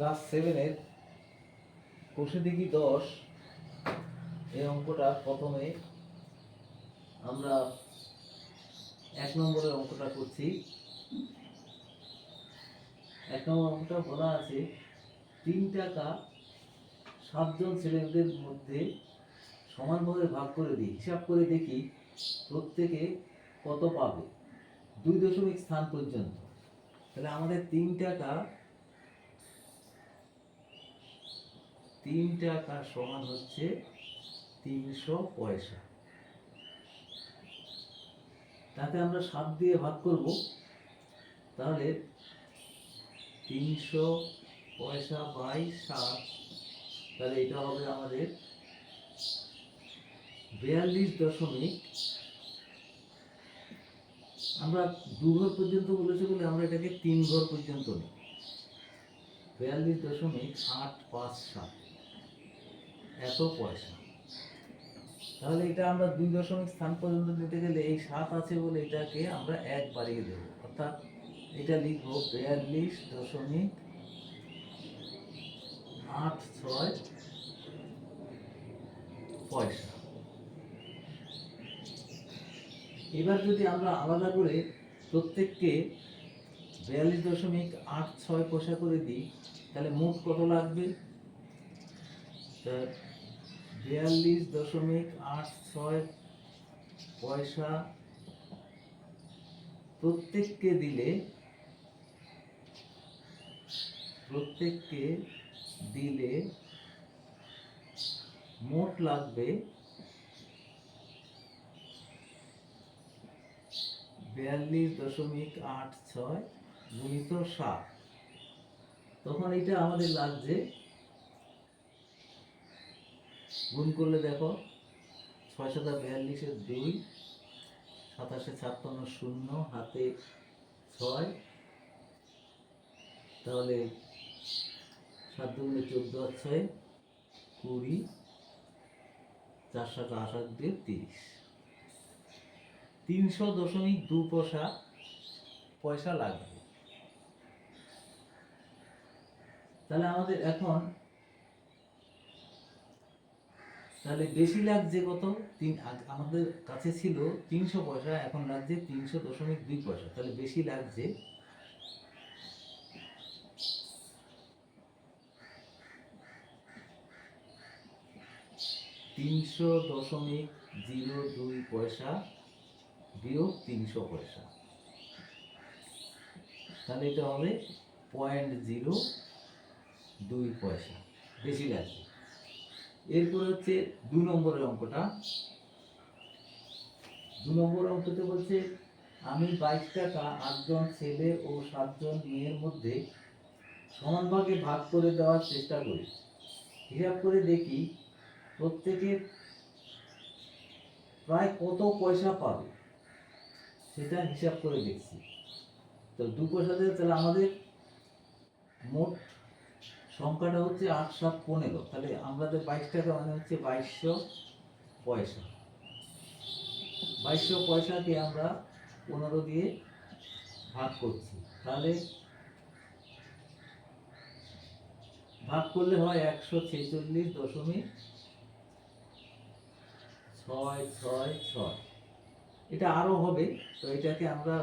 Class সেভেনের কোষে দিঘি দশ। এই অঙ্কটা প্রথমে আমরা এক নম্বরের অঙ্কটা করছি। এক নম্বর অঙ্কটা বলা আছে, তিন টাকা সাতজন ছেলেদের মধ্যে সমানভাবে ভাগ করে দিই। হিসাব করে দেখি প্রত্যেকে কত পাবে। দুই দশমিক স্থান পর্যন্ত। তাহলে আমাদের তিন টাকা তিন টাকা সমান হচ্ছে তিনশো পয়সা। তাতে আমরা সাত দিয়ে ভাগ করব। তাহলে তিনশো পয়সা বাই সাত, তাহলে এটা হবে আমাদের বিয়াল্লিশ দশমিক। আমরা দু ঘর পর্যন্ত বলেছি বলে আমরা এটাকে তিন ঘর পর্যন্ত নিই বিয়াল্লিশ দশমিক আট পাঁচ সাত। এত পয়সা। তাহলে এটা আমরা দুই দশমিক স্থান পর্যন্ত নিতে গেলে এই সাত আছে বলে এটাকে আমরা এক বাড়িয়ে দেব। অর্থাৎ এটা লিখব বিয়াল্লিশ দশমিক আট ছয় পয়সা। এবার যদি আমরা আলাদা করে প্রত্যেককে বিয়াল্লিশ দশমিক আট ছয় পয়সা করে দিই, তাহলে মোট কত লাগবে? তা বিয়াল্লিশ দশমিক আট ছয় পয়সা প্রত্যেককে দিলে প্রত্যেককে দিলে মোট লাগবে বিয়াল্লিশ দশমিক আট ছয় গুণিত সাত। তখন এটা আমাদের লাগছে গুণ করলে দেখো, ছয় সাতা বিয়াল্লিশের দুই, সাতাশে ছাপ্পান্ন শূন্য, হাতে ছয়। তাহলে সাত দুগুণে চোদ্দ আর ছয়, কুড়ি। চার সাত আঠাশ দিয়ে তিরিশ। তিনশো দশমিক দু পয়সা পয়সা লাগবে। তাহলে আমাদের এখন তাহলে বেশি লাগছে কত? তিন আমাদের কাছে ছিল তিনশো পয়সা, এখন লাগছে তিনশো দশমিক দুই পয়সা। তাহলে বেশি লাগছে। তিনশো দশমিক জিরো দুই পয়সা বিয়োগ তিনশো পয়সা। তাহলে এটা হবে পয়েন্ট জিরো দুই পয়সা। বেশি লাগছে। এরপর হচ্ছে দু নম্বরের অঙ্কটা। দু নম্বর অঙ্কতে বলছে, আমি বাইশ টাকা আটজন ছেলে ও সাতজন মেয়ের মধ্যে সমান ভাগে করে দেওয়ার চেষ্টা করি। হিসাব করে দেখি প্রত্যেকে প্রায় কত পয়সা পাবে, সেটা হিসাব করে দেখছি। তো দু পয়সা তাহলে আমাদের মোট সংখ্যাটা হচ্ছে আট সাত পনেরো। তাহলে আমাদের বাইশ টাকা মানে হচ্ছে বাইশশো পয়সা। বাইশশো পয়সাকে আমরা পনেরো দিয়ে ভাগ করছি। তাহলে ভাগ করলে হয় একশো ছেচল্লিশ দশমিক ছয় ছয় ছয়। এটা আরও হবে, তো এটাকে আমরা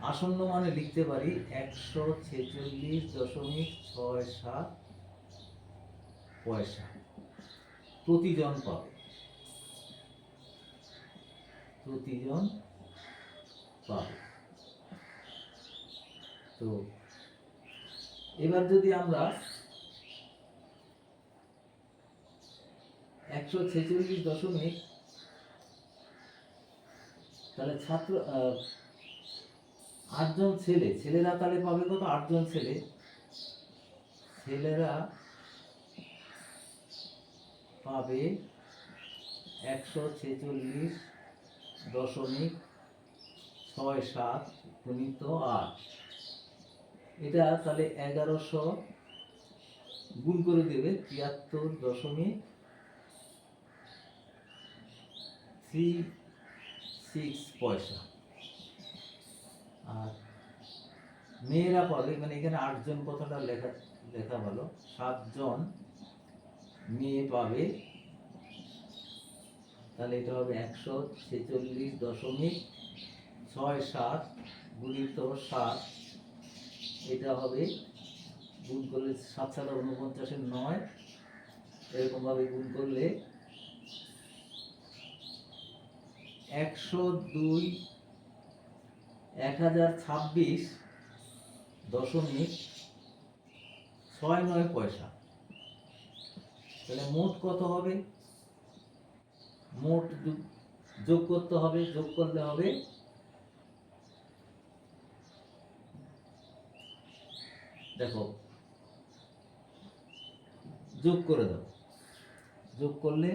আসন্ন মানে লিখতে পারি একশো ছেচল্লিশ দশমিক ছয় সাত পয়সা। প্রতিজন পাবে। প্রতিজন পাবে। তো এবার যদি আমরা একশো ছেচল্লিশ দশমিক, তাহলে ছাত্র আটজন ছেলে, ছেলেরা তাহলে পাবে কত? আটজন ছেলে। ছেলেরা পাবে একশো ছেচল্লিশ দশমিক ছয় সাত গুণিত আট। এটা তাহলে এগারোশো গুণ করে দেবে তিয়াত্তর দশমিক থ্রি সিক্স পয়সা। আর মেয়েরা পাবে মানে এখানে আটজন কথাটা লেখা লেখা ভালো। সাতজন মেয়ে পাবে। তাহলে এটা হবে একশো ছেচল্লিশ দশমিক ছয় সাত গুণিত সাত। এটা হবে গুণ করলে সাত সাত উনপঞ্চাশের নয়। এরকমভাবে গুণ করলে একশো দুই এক হাজার ছাব্বিশ দশমিক ছয় নয় পয়সা। তাহলে মোট কত হবে? মোট যোগ করতে হবে, যোগ করলে হবে দেখো, যোগ করে দাও। যোগ করলে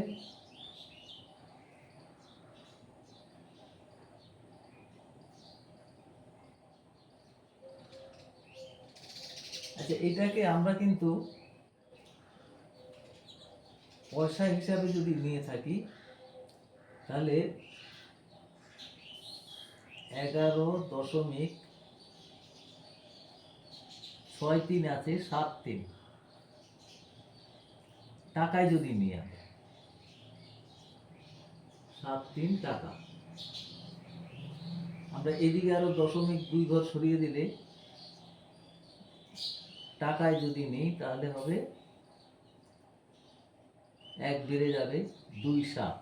আচ্ছা এটাকে আমরা কিন্তু পয়সা হিসাবে যদি নিয়ে থাকি, তাহলে এগারো দশমিক ছয় তিন আছে, সাত তিন। টাকায় যদি নিয়ে আসে সাত তিন টাকা। আমরা এদিকে আরও দশমিক দুই ঘর সরিয়ে দিলে টাকায় যদি নেই, তাহলে হবে এক বেড়ে যাবে দুই সাত।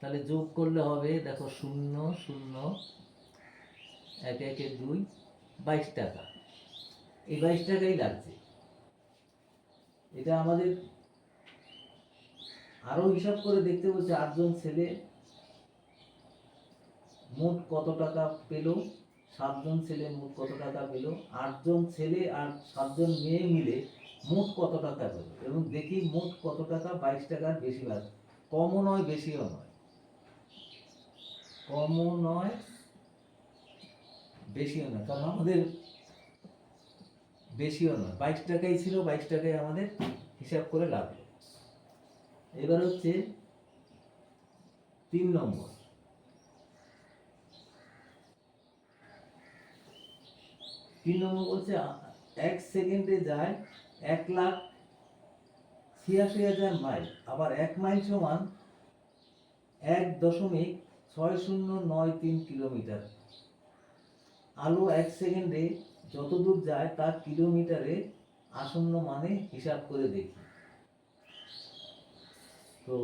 তাহলে যোগ করলে হবে, দেখো, শূন্য শূন্য, এক, একে দুই, বাইশ টাকা। এই বাইশ টাকাই লাগছে। এটা আমাদের আরও হিসাব করে দেখতে বলছে, আটজন ছেলে মোট কত টাকা পেল? সাতজন ছেলে মোট কত টাকা পেল? আটজন ছেলে আর সাতজন মেয়ে মিলে মোট কত টাকা পেল? এবং দেখি মোট কত টাকা? বাইশ টাকার বেশি ভাগ কমও নয়, বেশিও নয়। কমও নয়, বেশিও নয়। কারণ আমাদের বেশিও নয়। বাইশ টাকাই ছিল, বাইশ টাকাই আমাদের হিসাব করে লাগল এবার হচ্ছে তিন নম্বর। তিন নম্বর বলছে? এক সেকেন্ডে যায় এক লাখ ছিয়াশি হাজার মাইল। আবার এক মাইল সমান এক দশমিক ছয় শূন্য নয় তিন কিলোমিটার। আলো এক সেকেন্ডে যত দূর যায় তার কিলোমিটারে আসন্ন মানে হিসাব করে দেখি। তো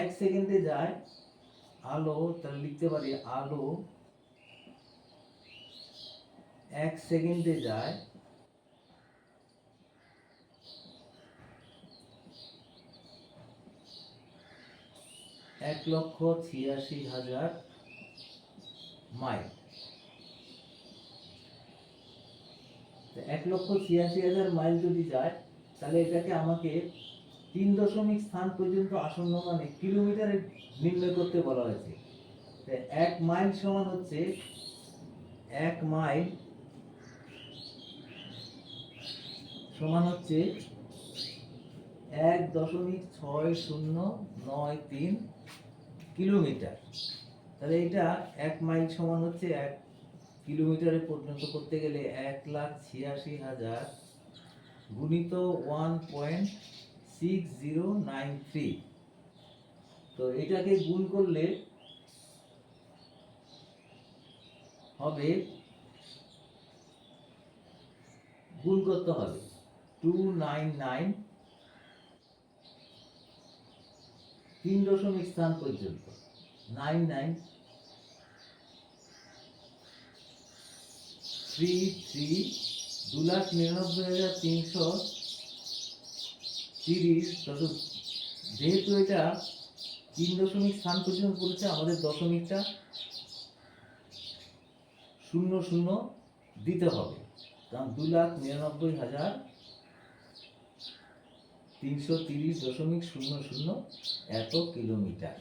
এক সেকেন্ডে যায় আলো, তাহলে লিখতে পারি আলো এক সেকেন্ডে যায়। এক লক্ষ ছিয়াশি হাজার মাইল। এক লক্ষ ছিয়াশি হাজার মাইল যদি যায়, তাহলে এটাকে আমাকে তিন দশমিক স্থান পর্যন্ত আসন্ন মানে কিলোমিটারে নির্ণয় করতে বলা হয়েছে। এক মাইল সমান হচ্ছে এক মাইল সমান হচ্ছে এক দশমিক ছয় শূন্য নয় তিন কিলোমিটার। তাহলে এটা এক মাইল সমান হচ্ছে এক কিলোমিটারে পর্যন্ত করতে গেলে এক লাখ ছিয়াশি হাজার গুণিত one point six zero nine three. তো এটাকে গুণ করলে হবে গুণ করতে হবে। টু নাইন নাইন তিন দশমিক স্থান পর্যন্ত। নাইন নাইন থ্রি থ্রি দু লাখ নিরানব্বই হাজার তিনশো তিরিশ। যেহেতু এটা তিন দশমিক স্থান পর্যন্ত পড়েছে, আমাদের দশমিকটা শূন্য শূন্য দিতে হবে। কারণ দু লাখ নিরানব্বই হাজার তিনশো তিরিশ দশমিক শূন্য শূন্য এত কিলোমিটার।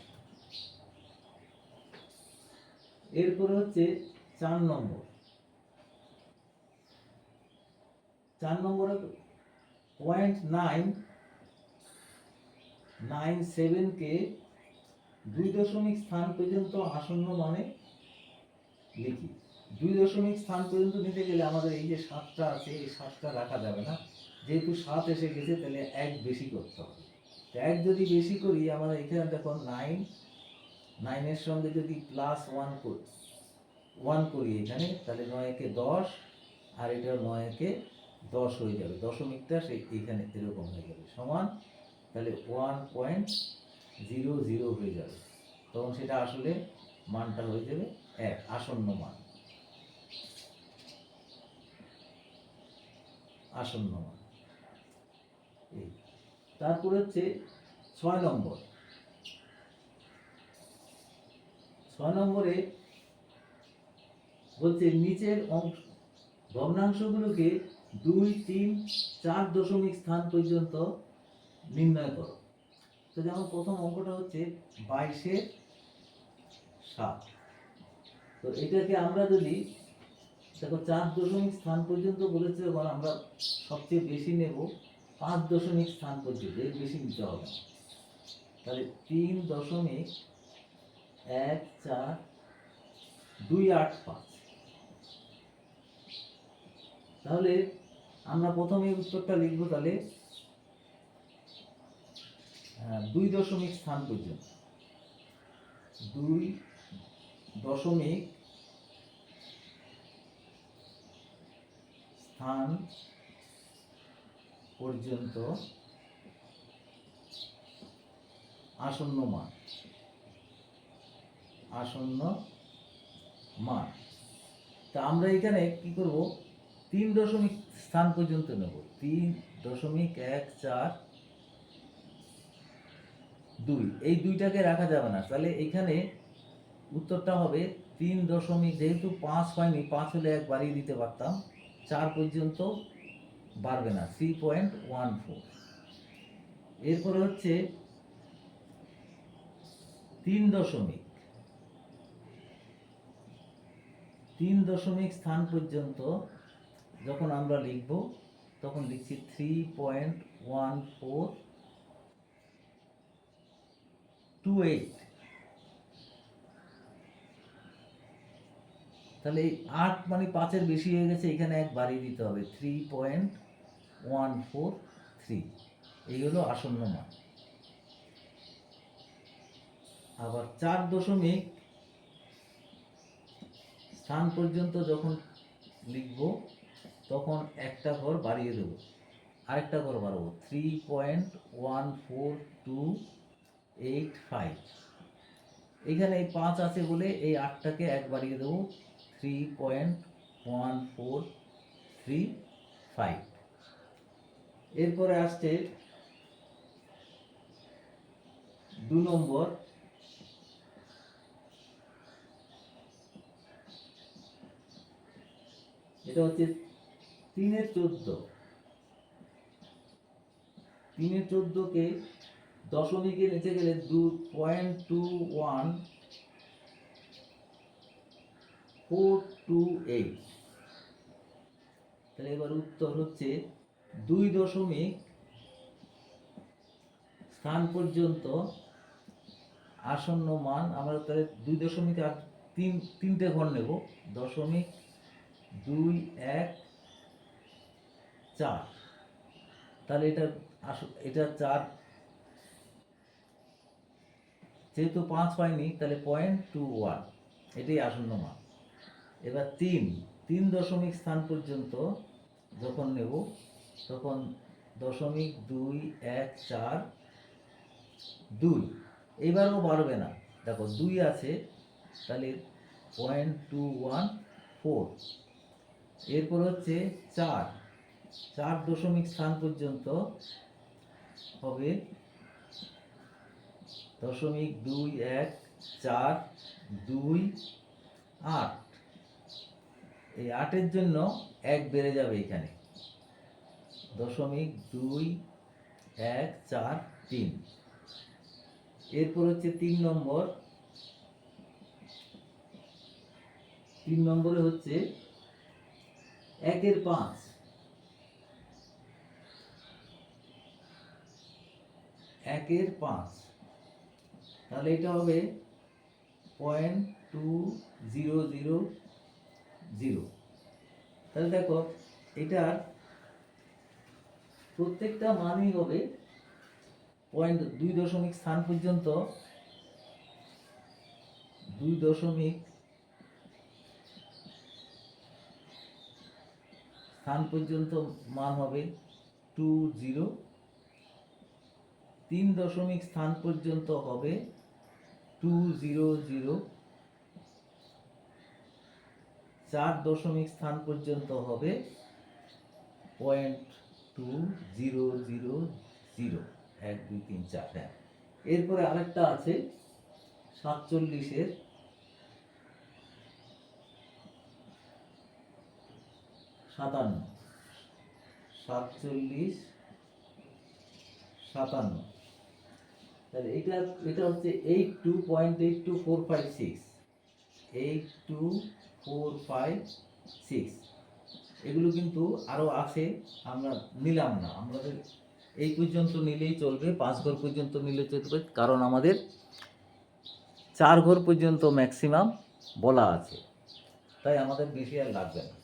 এরপরে হচ্ছে চার নম্বর। চার নম্বরে পয়েন্ট নাইন নাইন সেভেনকে দুই দশমিক স্থান পর্যন্ত আসন্ন মানে লিখি। দুই দশমিক স্থান পর্যন্ত নিতে গেলে আমাদের এই যে সাতটা আছে, এই সাতটা রাখা যাবে না? যেহেতু সাত এসে গেছে, তাহলে এক বেশি করতে হবে। এক যদি বেশি করি আমাদের এখানে দেখো নাইন নাইনের সঙ্গে যদি প্লাস ওয়ান করি ওয়ান করি এখানে, তাহলে নয় একে দশ, আর এটা নয় একে দশ হয়ে যাবে। দশমিকটা সেই এখানে এরকম হয়ে যাবে। সমান, তাহলে ওয়ান পয়েন্ট জিরো জিরো হয়ে যাবে। তখন সেটা আসলে মানটা হয়ে যাবে এক, আসন্ন মান। আসন্ন মান। তারপর হচ্ছে ছয় নম্বর। ছয় নম্বরে বলছে নিচের অংশ ভগ্নাংশগুলোকে দুই, তিন, চার দশমিক স্থান পর্যন্ত নির্ণয় করো। তো যেমন প্রথম অঙ্কটা হচ্ছে বাইশের সাত। তো এটাকে আমরা যদি দেখো চার দশমিক স্থান পর্যন্ত বলেছে, এবার আমরা সবচেয়ে বেশি নেব। পাঁচ দশমিক স্থান পর্যন্ত এর বেশি নিতে হবে তাহলে তিন দশমিক এক চার দুই আট পাঁচ। তাহলে আমরা প্রথমে উত্তরটা লিখব তাহলে আহ, দুই দশমিক স্থান পর্যন্ত। দুই দশমিক স্থান পর্যন্ত আসন্ন মান আসন্ন মান তা আমরা এখানে কি করব? তিন দশমিক স্থান পর্যন্ত নেব। তিন দশমিক এক চার দুই। এই দুইটাকে রাখা যাবে না। তাহলে এখানে উত্তরটা হবে তিন দশমিক, যেহেতু পাঁচ হয়নি, পাঁচ হলে এক বাড়িয়ে দিতে পারতাম। চার পর্যন্ত বাড়বে না থ্রি পয়েন্ট ওয়ান ফোর এরপরে হচ্ছে তিন দশমিক। তিন দশমিক স্থান পর্যন্ত যখন আমরা লিখব, তখন লিখছি three point one four two eight তাহলে এই আট মানে পাঁচের বেশি হয়ে গেছে, এখানে এক বাড়িয়ে দিতে হবে। Three point one four three এই হলো আসন্ন মান। আবার চার দশমিক স্থান পর্যন্ত যখন লিখব, তখন একটা ঘর বাড়িয়ে দেবো। আরেকটা ঘর বাড়াবো। Three point one four two eight five এখানে এই পাঁচ আছে বলে এই আটটাকে এক বাড়িয়ে দেবো। Three point one four three five এরপরে আসছে দু নম্বর। এটা হচ্ছে তিনের চোদ্দ। তিনের চোদ্দকে দশমিকে নিচে গেলে দু point two one four two eight তাহলে এবার উত্তর হচ্ছে দুই দশমিক স্থান পর্যন্ত আসন্ন মান। আমরা তাহলে দুই দশমিক আর তিন, তিনটে ঘর নেব। দশমিক দুই এক চার। তাহলে এটা আস- এটা চার। যেহেতু পাঁচ পাইনি, তাহলে পয়েন্ট টু ওয়ান এটাই আসন্ন মান। এবার তিন তিন দশমিক স্থান পর্যন্ত যখন নেব, তখন দশমিক দুই, এক, চার, দুই। এবারও বাড়বে না। দেখো, দুই আছে, তাহলে পয়েন্ট টু ওয়ান ফোর এরপর হচ্ছে চার। চার দশমিক স্থান পর্যন্ত হবে দশমিক দুই, এক, চার, দুই, আট। এই আটের জন্য এক বেড়ে যাবে এখানে। দশমিক দুই, এক, চার, তিন। এরপর হচ্ছে তিন নম্বর। তিন নম্বরে হচ্ছে একের পাঁচ। একের পাঁচ। তাহলে এটা হবে point two zero zero zero. তাহলে দেখো এটার প্রত্যেকটা মানই হবে পয়েন্ট দুই দশমিক স্থান পর্যন্ত, দুই দশমিক স্থান পর্যন্ত মান হবে টু জিরো তিন দশমিক স্থান পর্যন্ত হবে টু জিরো জিরো চার দশমিক স্থান পর্যন্ত হবে point two zero zero zero এক, দুই, তিন, চার হ্যাঁ। এরপরে আরেকটা আছে সাতচল্লিশের। সাতান্ন। সাতচল্লিশ, সাতান্ন। তাহলে এটা এটা হচ্ছে eight two point eight two four five six eight two four five six এগুলো কিন্তু আরও আছে, আমরা নিলাম না। আমাদের এই পর্যন্ত নিলেই চলবে, পাঁচ ঘর পর্যন্ত নিলে চলবে, কারণ আমাদের চার ঘর পর্যন্ত ম্যাক্সিমাম বলা আছে। তাই আমাদের বেশি আর লাগবে না।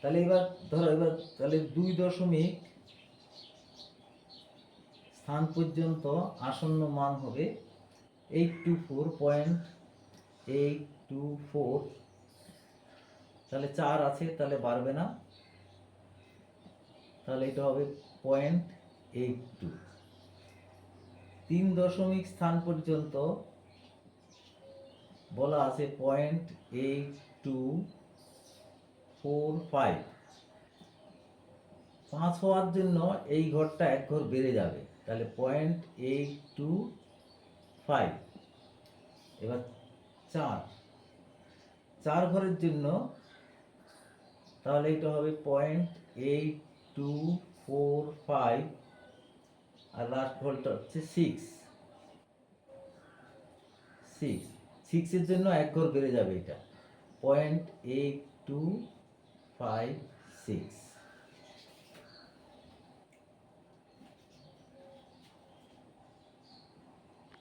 তাহলে এবার ধরো, এবার তাহলে দুই দশমিক স্থান পর্যন্ত আসন্ন মান হবে eight two four point eight two four তাহলে চার আছে, তাহলে বাড়বে না। তাহলে এটা হবে পয়েন্ট এইট টু তিন দশমিক স্থান পর্যন্ত বলা আছে point eight two four five পাঁচ হওয়ার জন্য এই ঘরটা এক ঘর বেড়ে যাবে, তাহলে পয়েন্ট এইট টু ফাইভ এবার চার। চার ঘরের জন্য তাহলে এটা হবে point eight two four five আর লাস্ট ভোল্টটা হচ্ছে সিক্স সিক্স সিক্সের জন্য এক ঘর বেড়ে যাবে এটা। Point eight two five six